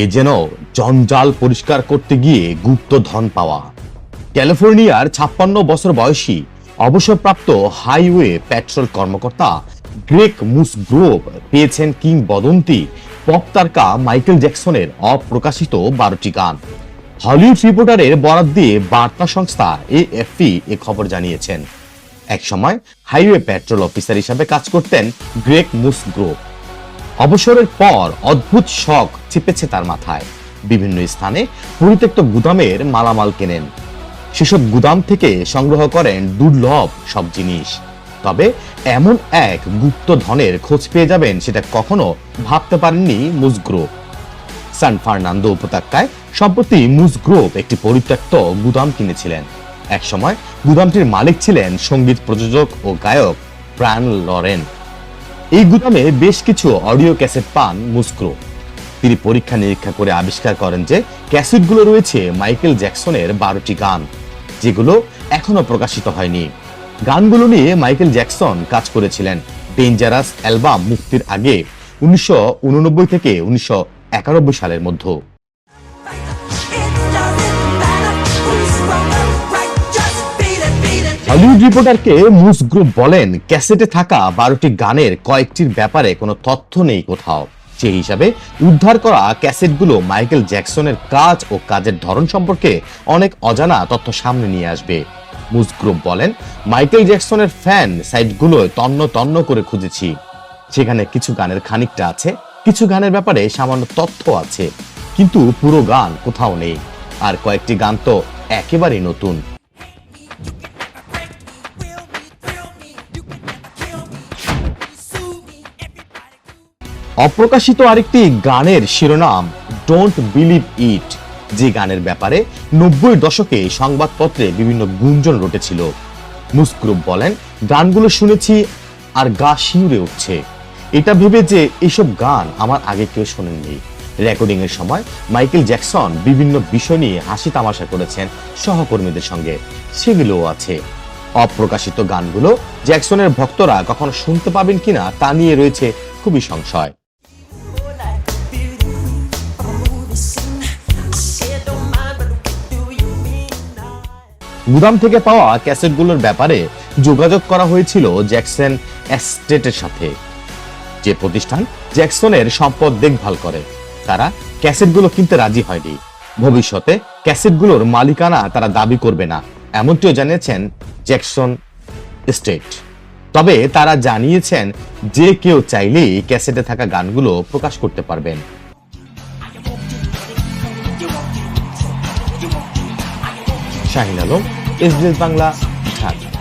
এ যেন জঞ্জাল পরিষ্কার করতে গিয়ে গুপ্ত ধন পাওয়া। ক্যালিফোর্নিয়ার ছাপ্পান্ন বছর বয়সী অবসরপ্রাপ্ত হাইওয়ে পেট্রোল কর্মকর্তা গ্রেক মুসগ্রোভ পেয়েছেন কিংবদন্তি পপ তারকা মাইকেল জ্যাকসনের অপ্রকাশিত বারোটি গান। হলিউড রিপোর্টারের বরাত দিয়ে বার্তা সংস্থা এএফপি এ খবর জানিয়েছেন। একসময় হাইওয়ে পেট্রোল অফিসার হিসাবে কাজ করতেন গ্রেক মুসগ্রোভ। অবসরের পর অদ্ভুত শখ চেপেছে তার মাথায়। বিভিন্ন স্থানে পরিত্যক্ত গুদামের মালামাল কেনেন। সেসব গুদাম থেকে সংগ্রহ করেন দুর্লভ সব জিনিস। তবে এমন এক গুপ্ত ধনের খোঁজ পেয়ে যাবেন সেটা কখনো ভাবতে পারেননি মুসগ্রোভ সান ফার্নান্দো উপত্যকায় সম্প্রতি মুসগ্রোভ একটি পরিত্যক্ত গুদাম কিনেছিলেন। একসময় গুদামটির মালিক ছিলেন সংগীত প্রযোজক ও গায়ক প্রাণ লরেন। এই গুদামে বেশ কিছু অডিও ক্যাসেট পান মুস্ক্রো তিনি পরীক্ষা নিরীক্ষা করে আবিষ্কার করেন যে ক্যাসেটগুলো রয়েছে মাইকেল জ্যাকসনের বারোটি গান, যেগুলো এখনও প্রকাশিত হয়নি। গানগুলো নিয়ে মাইকেল জ্যাকসন কাজ করেছিলেন। ডেঞ্জারাস অ্যালবাম মুক্তির আগে উনিশশো উননব্বই থেকে উনিশশো একানব্বই সালের মধ্যে। হলিউড রিপোর্টারকে মুস গ্রুপ বলেন, ক্যাসেটে থাকা বারোটি গানের কয়েকটির ব্যাপারে কোনো তথ্য নেই কোথাও। সেই হিসাবে, উদ্ধার করা ক্যাসেটগুলো মাইকেল জ্যাকসনের কাজ ও কাজের ধরন সম্পর্কে অনেক অজানা তথ্য সামনে নিয়ে আসবে। মুস গ্রুপ বলেন, মাইকেল জ্যাকসনের ফ্যান সাইটগুলোয় তন্ন তন্ন করে খুঁজেছি। সেখানে কিছু গানের খানিকটা আছে, কিছু গানের ব্যাপারে সামান্য তথ্য আছে, কিন্তু পুরো গান কোথাও নেই। আর কয়েকটি গান তো একেবারেই নতুন। অপ্রকাশিত আরেকটি গানের শিরোনাম ডোন্ট বিলিভ ইট যে গানের ব্যাপারে নব্বই দশকে সংবাদপত্রে বিভিন্ন গুঞ্জন রটেছিল। মুস্ক্রুপ বলেন, গানগুলো শুনেছি আর গা শিউরে উঠছে। এটা ভেবে যে এসব গান আমার আগে কেউ শোনেননি। রেকর্ডিং এর সময় মাইকেল জ্যাকসন বিভিন্ন বিষয় নিয়ে হাসি তামাশা করেছেন সহকর্মীদের সঙ্গে। সেগুলোও আছে। অপ্রকাশিত গানগুলো জ্যাকসনের ভক্তরা কখনো শুনতে পাবেন কিনা তা নিয়ে রয়েছে খুবই সংশয়। গুদাম থেকে পাওয়া ক্যাসেটগুলোর ব্যাপারে যোগাযোগ করা হয়েছিল জ্যাকসন এস্টেটের সাথে। যে প্রতিষ্ঠান জ্যাকসনের সম্পদ দেখভাল করে, তারা ক্যাসেটগুলো কিনতে রাজি হয়নি। ভবিষ্যতে ক্যাসেটগুলোর মালিকানা তারা দাবি করবে না, এমনটিও জানিয়েছেন জ্যাকসন স্টেট তবে তারা জানিয়েছেন যে কেউ চাইলেই ক্যাসেটে থাকা গানগুলো প্রকাশ করতে পারবেন। শাহিন আলম এসবিএস বাংলা ঢাকা।